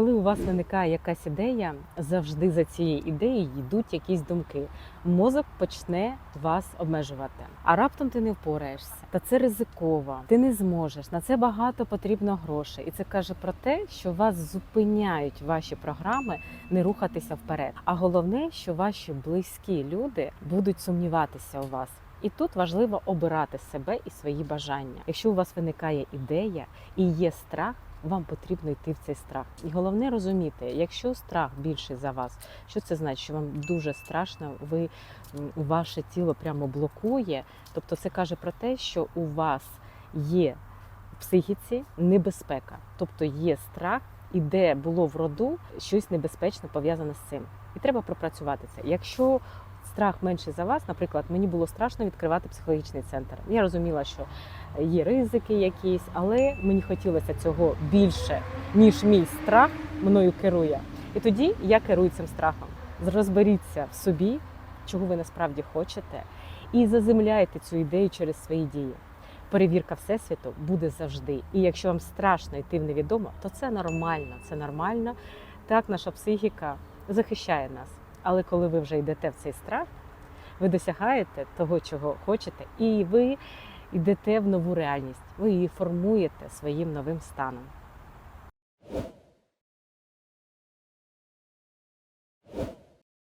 Коли у вас виникає якась ідея, завжди за цією ідеєю йдуть якісь думки. Мозок почне вас обмежувати. А раптом ти не впораєшся. Та це ризиково. Ти не зможеш. На це багато потрібно грошей. І це каже про те, що вас зупиняють ваші програми не рухатися вперед. А головне, що ваші близькі люди будуть сумніватися у вас. І тут важливо обирати себе і свої бажання. Якщо у вас виникає ідея і є страх, вам потрібно йти в цей страх. І головне розуміти, якщо страх більший за вас, що це значить, що вам дуже страшно, ви ваше тіло прямо блокує. Тобто, це каже про те, що у вас є в психіці небезпека, тобто є страх, і де було в роду щось небезпечне пов'язане з цим. І треба пропрацювати це. Якщо страх менший за вас, наприклад, мені було страшно відкривати психологічний центр. Я розуміла, що є ризики якісь, але мені хотілося цього більше, ніж мій страх мною керує. І тоді я керую цим страхом. Розберіться в собі, чого ви насправді хочете, і заземляйте цю ідею через свої дії. Перевірка всесвіту буде завжди. І якщо вам страшно йти в невідомо, то це нормально. Це нормально. Так наша психіка захищає нас. Але коли ви вже йдете в цей страх, ви досягаєте того, чого хочете, і ви йдете в нову реальність. Ви її формуєте своїм новим станом.